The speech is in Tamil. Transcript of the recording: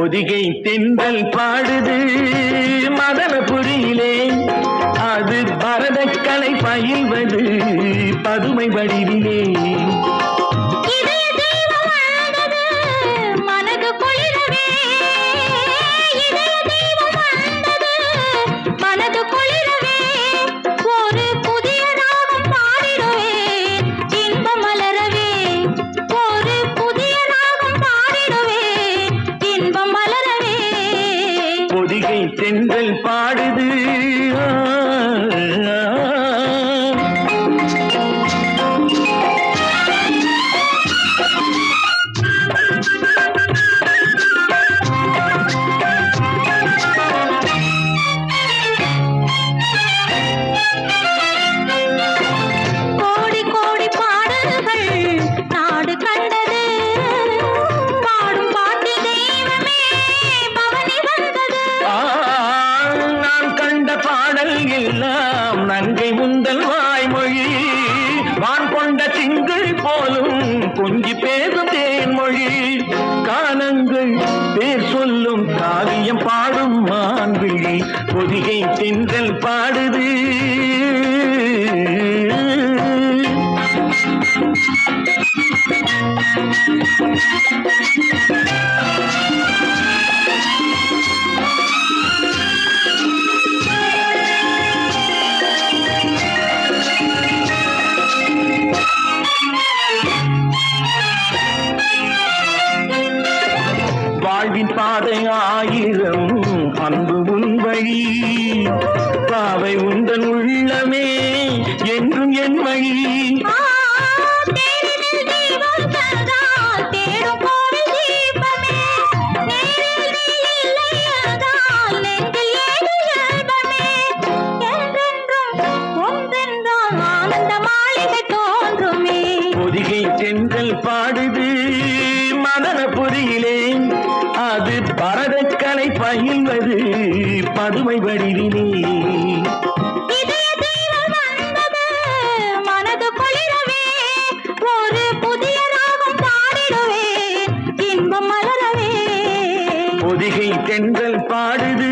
பொதிகை தென்றல் பாடுது. மதனபுரியிலே அது பரதக்கலை பயில்வது. பதுமை வடிவிலே பொதிகை பாடுது. கொண்ட திங்கள் போலும் கொஞ்சி பேசும் தேன்மொழி காலங்கள் பேர் சொல்லும் காவியம் பாடும் மான்விழி பொதிகை தென்றல் பாடுது Thank you. பாதை ஆயிரம் அன்பு உன் வழி பாவை உந்தன் உள்ளமே என்றும் என் வழி. ஆ, தேரினில் தீபம். தந்தால் தேடும் அது பரதக்கலை பயில்வது பதுமை மலரவே. பொதிகை தென்றல் பாடுது